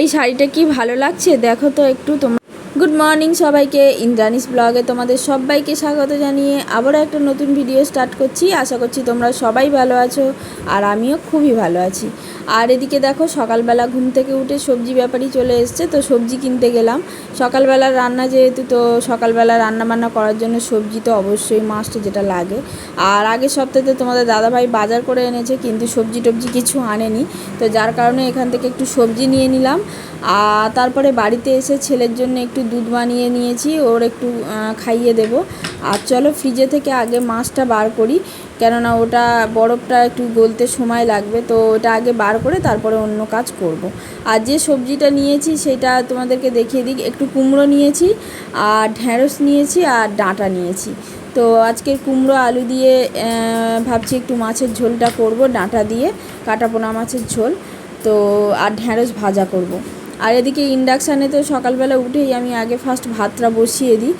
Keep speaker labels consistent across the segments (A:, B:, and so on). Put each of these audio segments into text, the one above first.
A: এই শাড়িটা কি ভালো লাগছে? দেখো তো একটু তোমার গুড মর্নিং সবাইকে। ইন্দ্রানিস ব্লগে তোমাদের সবাইকে স্বাগত জানিয়ে আবারও একটা নতুন ভিডিও স্টার্ট করছি। আশা করছি তোমরা সবাই ভালো আছো আর আমিও খুবই ভালো আছি। আর এদিকে দেখো সকালবেলা ঘুম থেকে উঠে সবজি ব্যাপারই চলে এসছে, তো সবজি কিনতে গেলাম। সকালবেলার রান্না যেহেতু, তো সকালবেলা রান্না বান্না করার জন্য সবজি তো অবশ্যই মাস্ট যেটা লাগে। আর আগের সপ্তাহে তোমাদের দাদাভাই বাজার করে এনেছে, কিন্তু সবজি টবজি কিছু আনেনি। তো যার কারণে এখান থেকে একটু সবজি নিয়ে নিলাম। আর তারপরে বাড়িতে এসে ছেলের জন্য একটু দুধ বানিয়ে নিয়েছি, ওর একটু খাইয়ে দেব। আর চলো ফ্রিজে থেকে আগে মাছটা বার করি, কেননা ওটা বরফটা একটু গলতে সময় লাগবে, তো ওটা আগে বার করে তারপরে অন্য কাজ করব। আর যে সবজিটা নিয়েছি সেটা তোমাদেরকে দেখিয়ে দিই, একটু কুমড়ো নিয়েছি, আর ঢ্যাঁড়স নিয়েছি, আর ডাঁটা নিয়েছি তো আজকের কুমড়ো, আলু দিয়ে ভাবছি একটু মাছের ঝোলটা করব, ডাঁটা দিয়ে কাটা পোনা মাছের ঝোল, তো আর ঢ্যাঁড়স ভাজা করব। আর এদিকে ইন্ডাকশানে তো সকালবেলা উঠেই আমি আগে ফার্স্ট ভাতটা বসিয়ে দিই।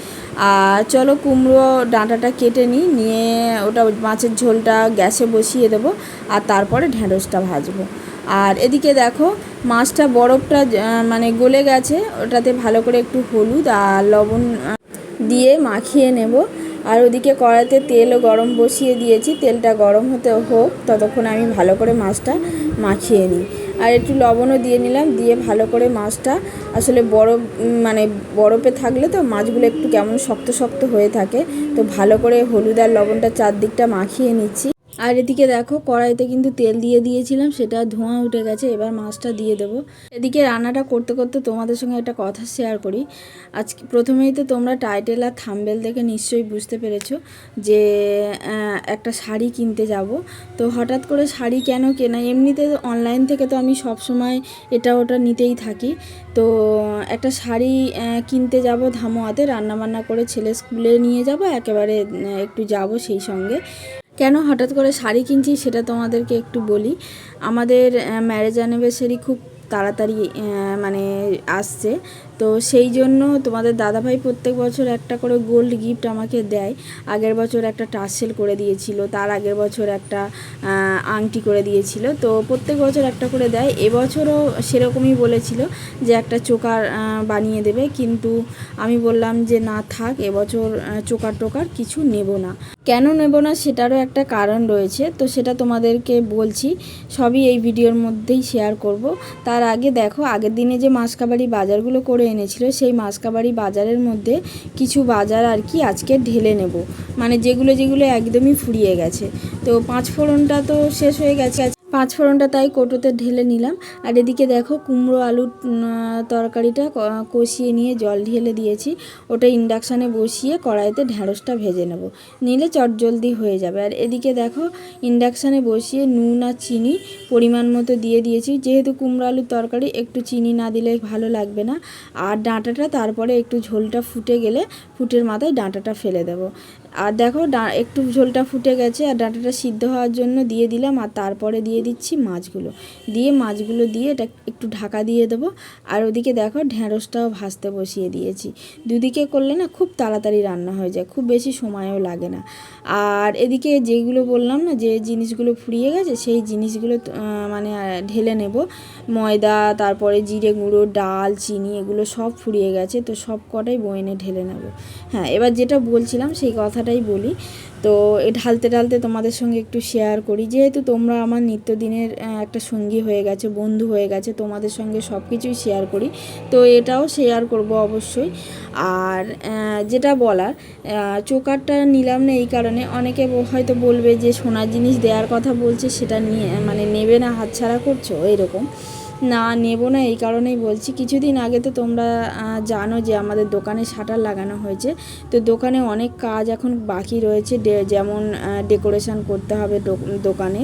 A: আর চলো কুমড়ো ডাঁটাটা কেটে নিই, নিয়ে ওটা মাছের ঝোলটা গ্যাসে বসিয়ে দেবো আর তারপরে ঢ্যাঁড়সটা ভাজবো। আর এদিকে দেখো মাছটা বরফটা মানে গলে গেছে, ওটাতে ভালো করে একটু হলুদ আর লবণ দিয়ে মাখিয়ে নেব। আর ওদিকে কড়াইতে তেলও গরম বসিয়ে দিয়েছি, তেলটা গরম হতে হোক, ততক্ষণ আমি ভালো করে মাছটা মাখিয়ে নিই। আর একটু লবণও দিয়ে নিলাম, দিয়ে ভালো করে মাছটা আসলে বরফ মানে বরফে থাকলে তো মাছগুলো একটু কেমন শক্ত শক্ত হয়ে থাকে। তো ভালো করে হলুদ আর লবণটা চারদিকটা মাখিয়ে নিচ্ছি। আর এদিকে দেখো, কড়াইতে কিন্তু তেল দিয়ে দিয়েছিলাম, সেটা ধোঁয়া উঠে গেছে, এবার মাছটা দিয়ে দেবো। এদিকে রান্নাটা করতে করতে তোমাদের সঙ্গে একটা কথা শেয়ার করি। আজকে প্রথমেই তো তোমরা টাইটেল আর থাম্বেল দেখে নিশ্চয়ই বুঝতে পেরেছ যে একটা শাড়ি কিনতে যাব। তো হঠাৎ করে শাড়ি কেন কেনা? এমনিতে অনলাইন থেকে তো আমি সব সময় এটা ওটা নিতেই থাকি। তো একটা শাড়ি কিনতে যাব ধামোয়াতে, রান্নাবান্না করে ছেলে স্কুলে নিয়ে যাব, একেবারে একটু যাব সেই সঙ্গে। কেন হঠাৎ করে শাড়ি কিনছি সেটা তোমাদেরকে একটু বলি। আমাদের ম্যারেজ অ্যানিভার্সারি খুব তাড়াতাড়ি মানে আসছে। তো সেই জন্য তোমাদের দাদাভাই প্রত্যেক বছর একটা করে গোল্ড গিফট আমাকে দেয়। আগের বছর একটা টার্সেল করে দিয়েছিল, তার আগের বছর একটা আংটি করে দিয়েছিল। তো প্রত্যেক বছর একটা করে দেয়। এবছরও সেরকমই বলেছিল যে একটা চোকার বানিয়ে দেবে। কিন্তু আমি বললাম যে না থাক, এবছর চোকার টোকার কিছু নেব না। কেন নেব না সেটারও একটা কারণ রয়েছে। তো সেটা তোমাদেরকে বলছি, সবই এই ভিডিওর মধ্যেই শেয়ার করব। তার আগে দেখো, আগের দিনে যে মাসকাবাড়ি বাজারগুলো করে এনেছিল, সেই মাসকাবাড়ি বাজারের মধ্যে কিছু বাজার আর কি আজকে ঢেলে নেব। মানে যেগুলো যেগুলো একদমই ফুরিয়ে গেছে। তো পাঁচ ফোড়নটা তো শেষ হয়ে গেছে পাঁচ ফোড়নটা তাই কোটোতে ঢেলে নিলাম। আর এদিকে দেখো কুমড়ো আলুর তরকারিটা কষিয়ে নিয়ে জল ঢেলে দিয়েছি। ওটা ইন্ডাকশানে বসিয়ে কড়াইতে ঢ্যাঁড়সটা ভেজে নেব। নিলে চটজলদি হয়ে যাবে। আর এদিকে দেখো ইন্ডাকশানে বসিয়ে নুন আর চিনি পরিমাণ মতো দিয়ে দিয়েছি। যেহেতু কুমড়ো আলুর তরকারি, একটু চিনি না দিলে ভালো লাগবে না। আর ডাঁটাটা তারপরে একটু ঝোলটা ফুটে গেলে ফুটের মাথায় ডাঁটাটা ফেলে দেবো। আর দেখো একটু ঝোলটা ফুটে গেছে। আর ডাঁটাটা সিদ্ধ হওয়ার জন্য দিয়ে দিলাম। আর তারপরে দিয়ে দিচ্ছি মাছগুলো। দিয়ে মাছগুলো দিয়ে এটা একটু ঢাকা দিয়ে দেবো। আর ওদিকে দেখো ঢ্যাঁড়সটাও ভাজতে বসিয়ে দিয়েছি। দুদিকে করলে না খুব তাড়াতাড়ি রান্না হয়ে যায়, খুব বেশি সময়ও লাগে না। আর এদিকে যেগুলো বললাম না, যে জিনিসগুলো ফুরিয়ে গেছে, সেই জিনিসগুলো মানে ঢেলে নেব। ময়দা, তারপরে জিরে গুঁড়ো, ডাল, চিনি, এগুলো সব ফুরিয়ে গেছে। তো সব কটাই বইনে ঢেলে নেব। হ্যাঁ এবার যেটা বলছিলাম সেই কথাটাই বলি। তো এ ঢালতে ঢালতে তোমাদের সঙ্গে একটু শেয়ার করি। যেহেতু তোমরা আমার নিত্যদিনের একটা সঙ্গী হয়ে গেছে, বন্ধু হয়ে গেছে, তোমাদের সঙ্গে সব কিছুই শেয়ার করি। তো এটাও শেয়ার করব অবশ্যই। আর যেটা বলার চোকারটা নিলাম না এই কারণে অনেকে হয়তো বলবে যে সোনার জিনিস দেওয়ার কথা বলছে, সেটা নিয়ে মানে নেবে না, হাতছাড়া করছ, এরকম। না নেব না, এই কারণেই বলছি। কিছুদিন আগে তো তোমরা জানো যে আমাদের দোকানে শাটার লাগানো হয়েছে। তো দোকানে অনেক কাজ এখন বাকি রয়েছে যেমন ডেকোরেশন করতে হবে দোকানে।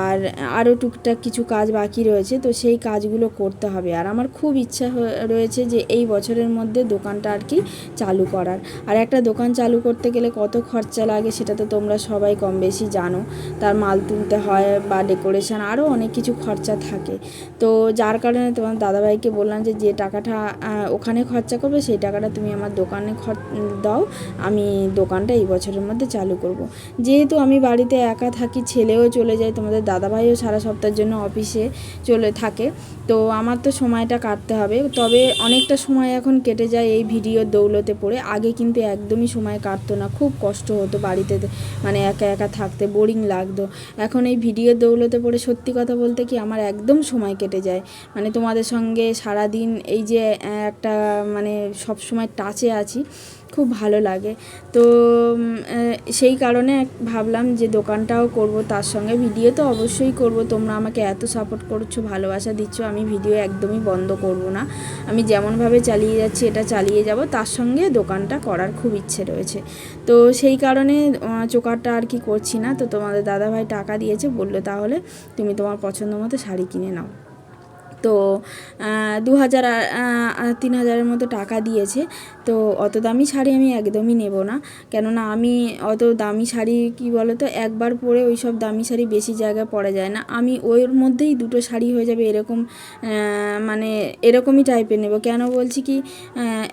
A: আর আরও টুকটাক কিছু কাজ বাকি রয়েছে, তো সেই কাজগুলো করতে হবে। আর আমার খুব ইচ্ছা রয়েছে যে এই বছরের মধ্যে দোকানটা আর কি চালু করার। আর একটা দোকান চালু করতে গেলে কত খরচা লাগে সেটা তো তোমরা সবাই কম বেশি জানো। তার মাল তুলতে হয় বা ডেকোরেশন আরও অনেক কিছু খরচা থাকে। তো যার কারণে তোমার দাদাভাইকে বললাম যে যে টাকাটা ওখানে খরচা করবে, সেই টাকাটা তুমি আমার দোকানে খর- দাও, আমি দোকানটা এই বছরের মধ্যে চালু করব। যেহেতু আমি বাড়িতে একা থাকি, ছেলেও চলে যায়, তোমাদের দাদাভাইও সারা সপ্তাহের জন্য অফিসে চলে থাকে, তো আমার তো সময়টা কাটতে হবে। তবে অনেকটা সময় এখন কেটে যায় এই ভিডিওর দৌলতে পড়ে। আগে কিন্তু একদমই সময় কাটতো না, খুব কষ্ট হতো বাড়িতে মানে একা একা থাকতে, বোরিং লাগতো। এখন এই ভিডিওর দৌলতে পড়ে, সত্যি কথা বলতে কি, আমার একদম সময় কেটে যায়। মানে তোমাদের সঙ্গে সারা দিন এই যে একটা মানে সব সময় টাচে আছি, খুব ভালো লাগে। তো সেই কারণে ভাবলাম যে দোকানটাও করব, তার সঙ্গে ভিডিও তো অবশ্যই করব। তোমরা আমাকে এত সাপোর্ট করছ, ভালোবাসা দিচ্ছ, আমি ভিডিও একদমই বন্ধ করব না। আমি যেমনভাবে চালিয়ে যাচ্ছি, এটা চালিয়ে যাব, তার সঙ্গে দোকানটা করার খুব ইচ্ছে রয়েছে। তো সেই কারণে চোকারটা আর কি করছি না। তো তোমাদের দাদাভাই টাকা দিয়েছে, বলল তাহলে তুমি তোমার পছন্দ মতো শাড়ি কিনে নাও। তো দু হাজার তিন হাজারের মতো টাকা দিয়েছে। তো অত দামি শাড়ি আমি একদমই নেব না। কেননা আমি অত দামি শাড়ি, কি বলো তো একবার পরে ওই সব দামি শাড়ি বেশি জায়গায় পরা যায় না। আমি ওর মধ্যেই দুটো শাড়ি হয়ে যাবে এরকম মানে এরকমই টাইপের নেব। কেন বলছি কি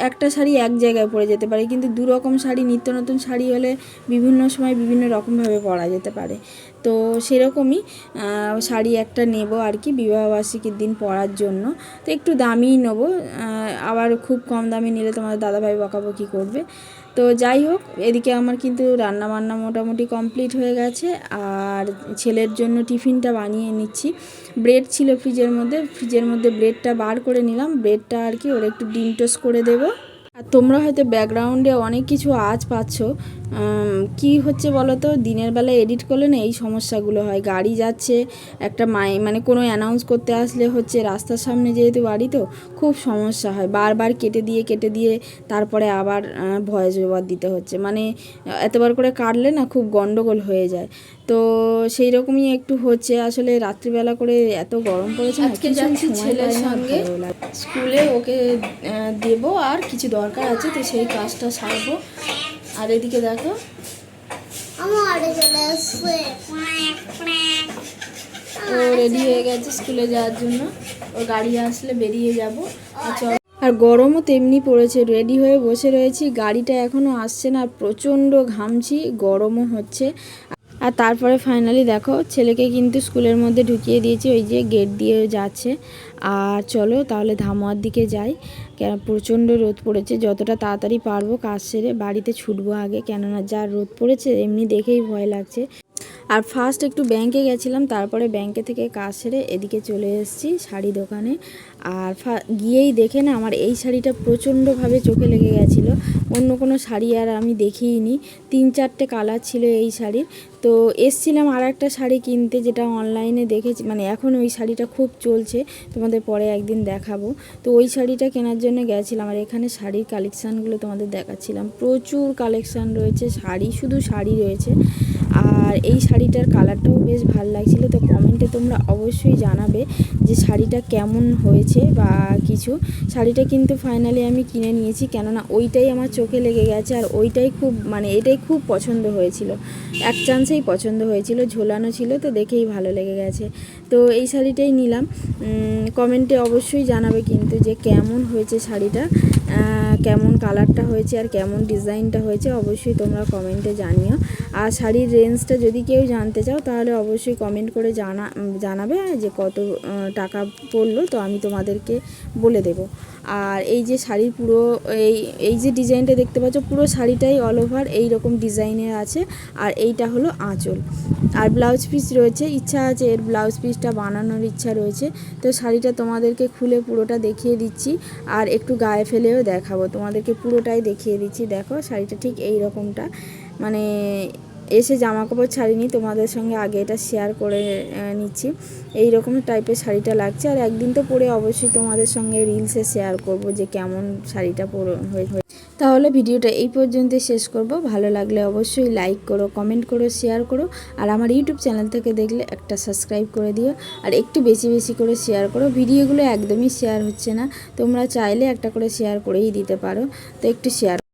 A: একটা শাড়ি এক জায়গায় পরে যেতে পারে, কিন্তু দু রকম শাড়ি, নিত্য নতুন শাড়ি হলে বিভিন্ন সময় বিভিন্ন রকমভাবে পরা যেতে পারে। তো সেরকমই শাড়ি একটা নেব আর কি বিবাহবার্ষিকীর দিন পরার জন্য। তো একটু দামিই নেব আবার খুব কম দামে নিলে তোমার দাদাভাই বকাবকি করবে। তো যাই হোক, এদিকে আমার কিন্তু রান্না বান্না মোটামুটি কমপ্লিট হয়ে গেছে, আর ছেলের জন্য টিফিনটা বানিয়ে নিচ্ছি। ব্রেড ছিল ফ্রিজের মধ্যে ফ্রিজের মধ্যে ব্রেডটা বার করে নিলাম। ব্রেডটা আর কি ওর একটু ডিম টোস্ট করে দেবো। তোমরা হয়তো ব্যাকগ্রাউন্ডে অনেক কিছু আজ পাচ্ছ। কি হচ্ছে বলো তো দিনের বেলা এডিট করলে না এই সমস্যাগুলো হয়। গাড়ি যাচ্ছে একটা মাই মানে কোনো অ্যানাউন্স করতে আসলে হচ্ছে রাস্তার সামনে যেহেতু বাড়ি তো খুব সমস্যা হয়। বারবার কেটে দিয়ে কেটে দিয়ে তারপরে আবার ভয়েস ওভার দিতে হচ্ছে। মানে এতবার করে কাটলে না খুব গন্ডগোল হয়ে যায়। তো সেই রকমই একটু হচ্ছে। আসলে রাত্রিবেলা করে এত গরম পড়েছে
B: আজকে যাচ্ছি ছেলের সঙ্গে। স্কুলে ওকে দেবো আর কিছু দরকার আছে তো সেই কাজটা সারবো। আর এদিকে দেখো। ও রেডি হয়ে গেছে স্কুলে যাওয়ার জন্য। ও গাড়ি আসলে বেরিয়ে যাব। আর চল।
A: আর গরমও তেমনি পড়েছে। রেডি হয়ে বসে রয়েছি। গাড়িটা এখনও আসছে না। প্রচণ্ড ঘামছি। গরমও হচ্ছে। আর তারপরে ফাইনালি দেখো, ছেলেকে কিন্তু স্কুলের মধ্যে ঢুকিয়ে দিয়েছি, ওই যে গেট দিয়ে যাচ্ছে। আর চলো তাহলে ধামোয়ার দিকে যাই। কেন, প্রচণ্ড রোদ পড়েছে, যতটা তাড়াতাড়ি পারব কাজ সেরে বাড়িতে ছুটবো আগে। কেননা যা রোদ পড়েছে, এমনি দেখেই ভয় লাগছে। আর ফার্স্ট একটু ব্যাংকে গেছিলাম, তারপরে ব্যাংকে থেকে কাজ সেরে এদিকে চলে এসেছি শাড়ি দোকানে। আর গিয়েই দেখে না আমার এই শাড়িটা প্রচণ্ডভাবে চোখে লেগে গেছিল। অন্য কোনো শাড়ি আর আমি দেখিইনি তিন চারটে কালার ছিল এই শাড়ির। তো এসছিলাম আর একটা শাড়ি কিনতে যেটা অনলাইনে দেখেছি মানে এখন ওই শাড়িটা খুব চলছে, তোমাদের পরে একদিন দেখাবো। তো ওই শাড়িটা কেনার জন্য গেছিলাম আর এখানে শাড়ির কালেকশানগুলো তোমাদের দেখাচ্ছিলাম। প্রচুর কালেকশান রয়েছে, শাড়ি শুধু শাড়ি রয়েছে। আর এই শাড়িটার কালারটাও বেশ ভালো লাগছিল। তো কমেন্টে তোমরা অবশ্যই জানাবে যে শাড়িটা কেমন হয়েছে। বা কিছু, শাড়িটা কিন্তু ফাইনালি আমি কিনে নিয়েছি। কেননা ওইটাই আমার চোখে লেগে গেছে আর ওইটাই খুব মানে এটাই খুব পছন্দ হয়েছিল। এক চান্সেই পছন্দ হয়েছিল, ঝোলানো ছিল, তো দেখেই ভালো লেগে গেছে। তো এই শাড়িটাই নিলাম। কমেন্টে অবশ্যই জানাবে কিন্তু যে কেমন হয়েছে শাড়িটা কেমন কালারটা হয়েছে আর কেমন ডিজাইনটা হয়েছে, অবশ্যই তোমরা কমেন্টে জানিও। আর শাড়ির রেঞ্জটা যদি কেউ জানতে চাও, তাহলে অবশ্যই কমেন্ট করে জানা, জানাবে যে কত টাকা পড়ল তো আমি তোমাদেরকে বলে দেব। আর এই যে শাড়ির পুরো, এই এই যে ডিজাইনটা দেখতে পাচ্ছ, পুরো শাড়িটাই অল ওভার এই রকম ডিজাইনের আছে, আর এইটা হলো আঁচল। আর ব্লাউজ পিস রয়েছে, ইচ্ছা আছে এর ব্লাউজ পিসটা বানানোর ইচ্ছা রয়েছে, তো শাড়িটা তোমাদেরকে খুলে পুরোটা দেখিয়ে দিচ্ছি, আর একটু গায়ে ফেলেও দেখাবো। তোমাদেরকে পুরোটাই দেখিয়ে দিচ্ছি, দেখো শাড়িটা ঠিক এই রকমটা মানে এসে জামা কাপড় ছাড়িনি, তোমাদের সঙ্গে আগে এটা শেয়ার করে নিচ্ছি। এই রকম টাইপের শাড়িটা লাগছে। আর একদিন তো পরে অবশ্যই তোমাদের সঙ্গে রিলসে শেয়ার করব যে কেমন শাড়িটা পরে, হয়ে তাহলে ভিডিওটা এই পর্যন্ত শেষ করব। ভালো লাগলে অবশ্যই লাইক করো কমেন্ট করো শেয়ার করো। আর আমার ইউটিউব চ্যানেল থেকে দেখলে একটা সাবস্ক্রাইব করে দিও। আর একটু বেশি বেশি করে শেয়ার করো। ভিডিওগুলো একদমই শেয়ার হচ্ছে না। তোমরা চাইলে একটা করে শেয়ার করেই দিতে পারো। তো একটু শেয়ার